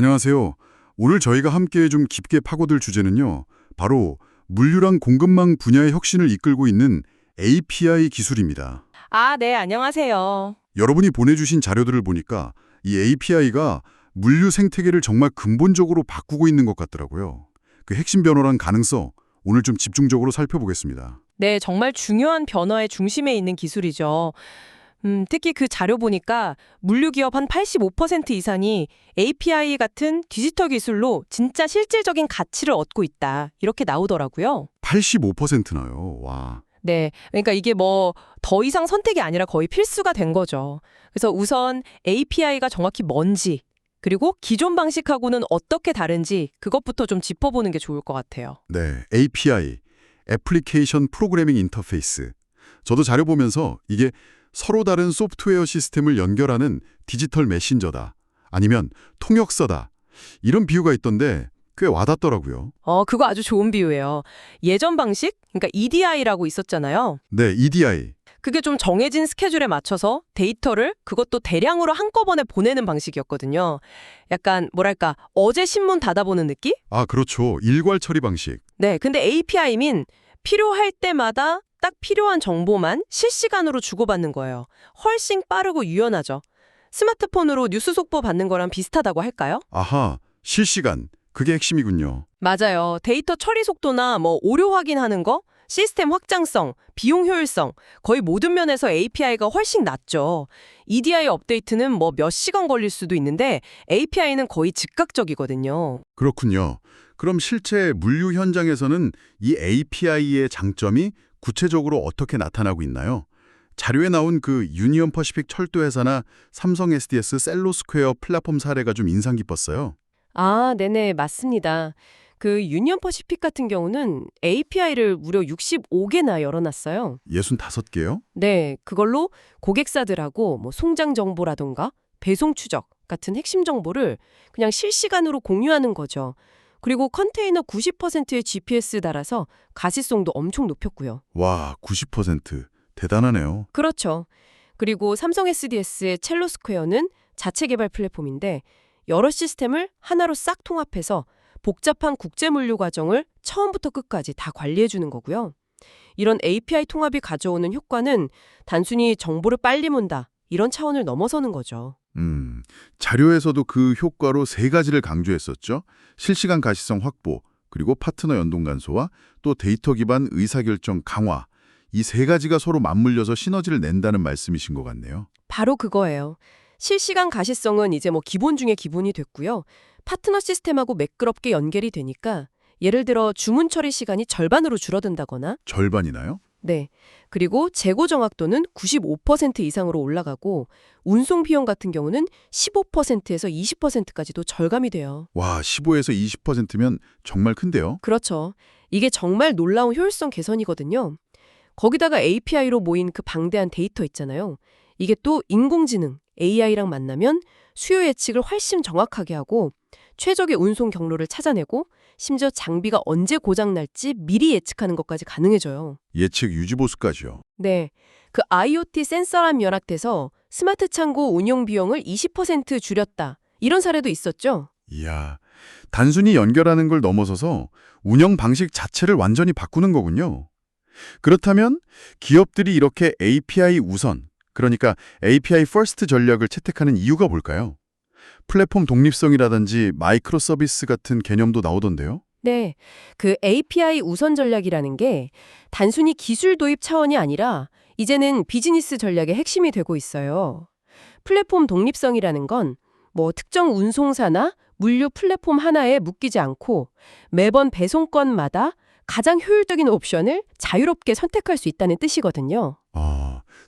안녕하세요. 오늘 저희가 함께 좀 깊게 파고들 주제는요. 바로 물류랑 공급망 분야의 혁신을 이끌고 있는 API 기술입니다. 아, 네, 안녕하세요. 여러분이 보내주신 자료들을 보니까 이 API가 물류 생태계를 정말 근본적으로 바꾸고 있는 것 같더라고요. 그 핵심 변화랑 가능성 오늘 좀 집중적으로 살펴보겠습니다. 네, 정말 중요한 변화의 중심에 있는 기술이죠. 음, 특히 그 자료 보니까 물류 기업 한 85% 이상이 API 같은 디지털 기술로 진짜 실질적인 가치를 얻고 있다. 이렇게 나오더라고요. 85%나요. 와. 네. 그러니까 이게 뭐 더 이상 선택이 아니라 거의 필수가 된 거죠. 그래서 우선 API가 정확히 뭔지, 그리고 기존 방식하고는 어떻게 다른지 그것부터 좀 짚어보는 게 좋을 것 같아요. 네, API, 애플리케이션 프로그래밍 인터페이스. 저도 자료 보면서 이게 서로 다른 소프트웨어 시스템을 연결하는 디지털 메신저다. 아니면 통역서다. 이런 비유가 있던데 꽤 와닿더라고요. 어, 그거 아주 좋은 비유예요. 예전 방식, 그러니까 EDI라고 있었잖아요. 네, EDI. 그게 좀 정해진 스케줄에 맞춰서 데이터를 그것도 대량으로 한꺼번에 보내는 방식이었거든요. 약간 뭐랄까 어제 신문 닫아보는 느낌? 아, 그렇죠. 일괄 처리 방식. 네, 근데 API면 필요할 때마다 딱 필요한 정보만 실시간으로 주고받는 거예요. 훨씬 빠르고 유연하죠. 스마트폰으로 뉴스 속보 받는 거랑 비슷하다고 할까요? 아하, 실시간. 그게 핵심이군요. 맞아요. 데이터 처리 속도나 뭐 오류 확인하는 거, 시스템 확장성, 비용 효율성 거의 모든 면에서 API가 훨씬 낮죠. EDI 업데이트는 뭐 몇 시간 걸릴 수도 있는데 API는 거의 즉각적이거든요. 그렇군요. 그럼 실제 물류 현장에서는 이 API의 장점이 구체적으로 어떻게 나타나고 있나요? 자료에 나온 그 유니언 퍼시픽 철도회사나 삼성 SDS 셀로스퀘어 플랫폼 사례가 좀 인상 깊었어요. 아, 네네, 맞습니다. 그 유니언 퍼시픽 같은 경우는 API를 무려 65개나 열어놨어요. 65개요? 네, 그걸로 고객사들하고 뭐 송장 정보라던가 배송 추적 같은 핵심 정보를 그냥 실시간으로 공유하는 거죠. 그리고 컨테이너 90%의 GPS 달아서 가시성도 엄청 높였고요. 와, 90%. 대단하네요. 그렇죠. 그리고 삼성 SDS의 첼로 스퀘어는 자체 개발 플랫폼인데 여러 시스템을 하나로 싹 통합해서 복잡한 국제 물류 과정을 처음부터 끝까지 다 관리해 주는 거고요. 이런 API 통합이 가져오는 효과는 단순히 정보를 빨리 문다 이런 차원을 넘어서는 거죠. 음, 자료에서도 그 효과로 세 가지를 강조했었죠. 실시간 가시성 확보, 그리고 파트너 연동 간소화, 또 데이터 기반 의사결정 강화. 이 세 가지가 서로 맞물려서 시너지를 낸다는 말씀이신 것 같네요. 바로 그거예요. 실시간 가시성은 이제 뭐 기본 중에 기본이 됐고요. 파트너 시스템하고 매끄럽게 연결이 되니까 예를 들어 주문 처리 시간이 절반으로 줄어든다거나 절반이나요? 네. 그리고 재고 정확도는 95% 이상으로 올라가고 운송 비용 같은 경우는 15%에서 20%까지도 절감이 돼요. 와, 15에서 20%면 정말 큰데요? 그렇죠. 이게 정말 놀라운 효율성 개선이거든요. 거기다가 API로 모인 그 방대한 데이터 있잖아요. 이게 또 인공지능, AI랑 만나면 수요 예측을 훨씬 정확하게 하고 최적의 운송 경로를 찾아내고 심지어 장비가 언제 고장 날지 미리 예측하는 것까지 가능해져요. 예측 유지보수까지요. 네. 그 IoT 센서랑 연합돼서 스마트 창고 운용 비용을 20% 줄였다. 이런 사례도 있었죠. 이야, 단순히 연결하는 걸 넘어서서 운영 방식 자체를 완전히 바꾸는 거군요. 그렇다면 기업들이 이렇게 API 우선, 그러니까 API 퍼스트 전략을 채택하는 이유가 뭘까요? 플랫폼 독립성이라든지 마이크로 서비스 같은 개념도 나오던데요. 네. 그 API 우선 전략이라는 게 단순히 기술 도입 차원이 아니라 이제는 비즈니스 전략의 핵심이 되고 있어요. 플랫폼 독립성이라는 건 뭐 특정 운송사나 물류 플랫폼 하나에 묶이지 않고 매번 배송건마다 가장 효율적인 옵션을 자유롭게 선택할 수 있다는 뜻이거든요. 아,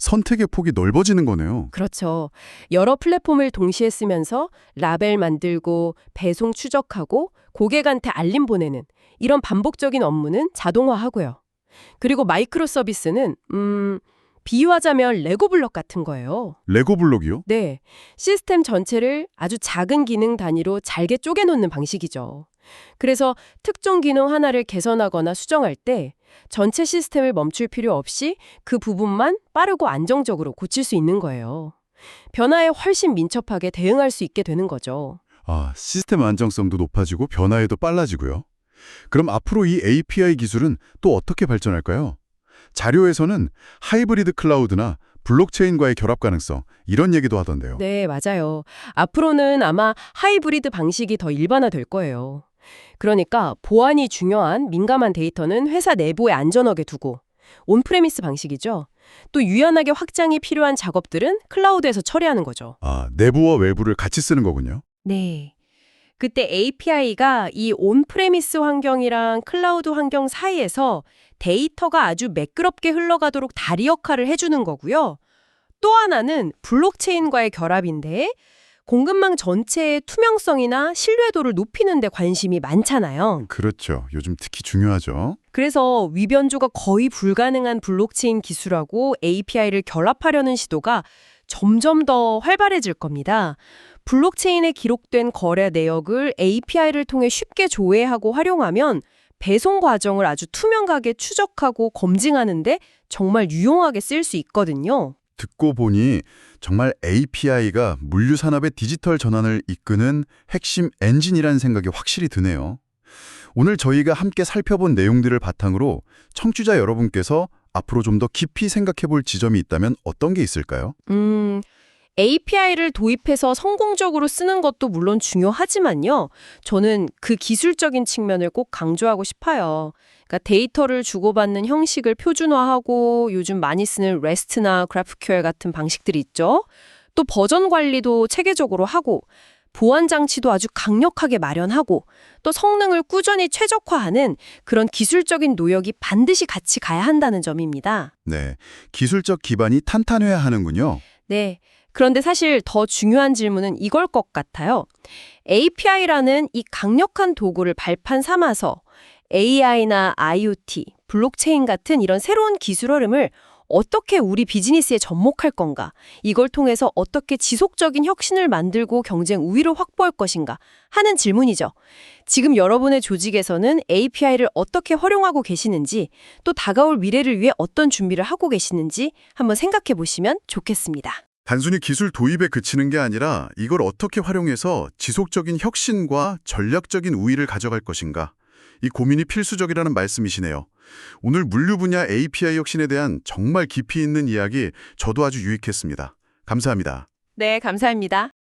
선택의 폭이 넓어지는 거네요. 그렇죠. 여러 플랫폼을 동시에 쓰면서 라벨 만들고 배송 추적하고 고객한테 알림 보내는 이런 반복적인 업무는 자동화하고요. 그리고 마이크로 서비스는 음 비유하자면 레고 블럭 같은 거예요. 레고 블록이요? 네. 시스템 전체를 아주 작은 기능 단위로 잘게 쪼개 놓는 방식이죠. 그래서 특정 기능 하나를 개선하거나 수정할 때 전체 시스템을 멈출 필요 없이 그 부분만 빠르고 안정적으로 고칠 수 있는 거예요. 변화에 훨씬 민첩하게 대응할 수 있게 되는 거죠. 아, 시스템 안정성도 높아지고 변화에도 빨라지고요. 그럼 앞으로 이 API 기술은 또 어떻게 발전할까요? 자료에서는 하이브리드 클라우드나 블록체인과의 결합 가능성 이런 얘기도 하던데요. 네, 맞아요. 앞으로는 아마 하이브리드 방식이 더 일반화될 거예요. 그러니까 보안이 중요한 민감한 데이터는 회사 내부에 안전하게 두고 온프레미스 방식이죠. 또 유연하게 확장이 필요한 작업들은 클라우드에서 처리하는 거죠. 아, 내부와 외부를 같이 쓰는 거군요. 네. 그때 API가 이 온프레미스 환경이랑 클라우드 환경 사이에서 데이터가 아주 매끄럽게 흘러가도록 다리 역할을 해주는 거고요. 또 하나는 블록체인과의 결합인데 공급망 전체의 투명성이나 신뢰도를 높이는 데 관심이 많잖아요. 그렇죠. 요즘 특히 중요하죠. 그래서 위변조가 거의 불가능한 블록체인 기술하고 API를 결합하려는 시도가 점점 더 활발해질 겁니다. 블록체인에 기록된 거래 내역을 API를 통해 쉽게 조회하고 활용하면 배송 과정을 아주 투명하게 추적하고 검증하는데 정말 유용하게 쓸 수 있거든요. 듣고 보니 정말 API가 물류 산업의 디지털 전환을 이끄는 핵심 엔진이라는 생각이 확실히 드네요. 오늘 저희가 함께 살펴본 내용들을 바탕으로 청취자 여러분께서 앞으로 좀 더 깊이 생각해 볼 지점이 있다면 어떤 게 있을까요? 음, API를 도입해서 성공적으로 쓰는 것도 물론 중요하지만요. 저는 그 기술적인 측면을 꼭 강조하고 싶어요. 그러니까 데이터를 주고받는 형식을 표준화하고 요즘 많이 쓰는 REST나 GraphQL 같은 방식들이 있죠. 또 버전 관리도 체계적으로 하고 보안 장치도 아주 강력하게 마련하고 또 성능을 꾸준히 최적화하는 그런 기술적인 노력이 반드시 같이 가야 한다는 점입니다. 네, 기술적 기반이 탄탄해야 하는군요. 네. 그런데 사실 더 중요한 질문은 이걸 것 같아요. API라는 이 강력한 도구를 발판 삼아서 AI나 IoT, 블록체인 같은 이런 새로운 기술 흐름을 어떻게 우리 비즈니스에 접목할 건가? 이걸 통해서 어떻게 지속적인 혁신을 만들고 경쟁 우위를 확보할 것인가? 하는 질문이죠. 지금 여러분의 조직에서는 API를 어떻게 활용하고 계시는지, 또 다가올 미래를 위해 어떤 준비를 하고 계시는지 한번 생각해 보시면 좋겠습니다. 단순히 기술 도입에 그치는 게 아니라 이걸 어떻게 활용해서 지속적인 혁신과 전략적인 우위를 가져갈 것인가. 이 고민이 필수적이라는 말씀이시네요. 오늘 물류 분야 API 혁신에 대한 정말 깊이 있는 이야기 저도 아주 유익했습니다. 감사합니다. 네, 감사합니다.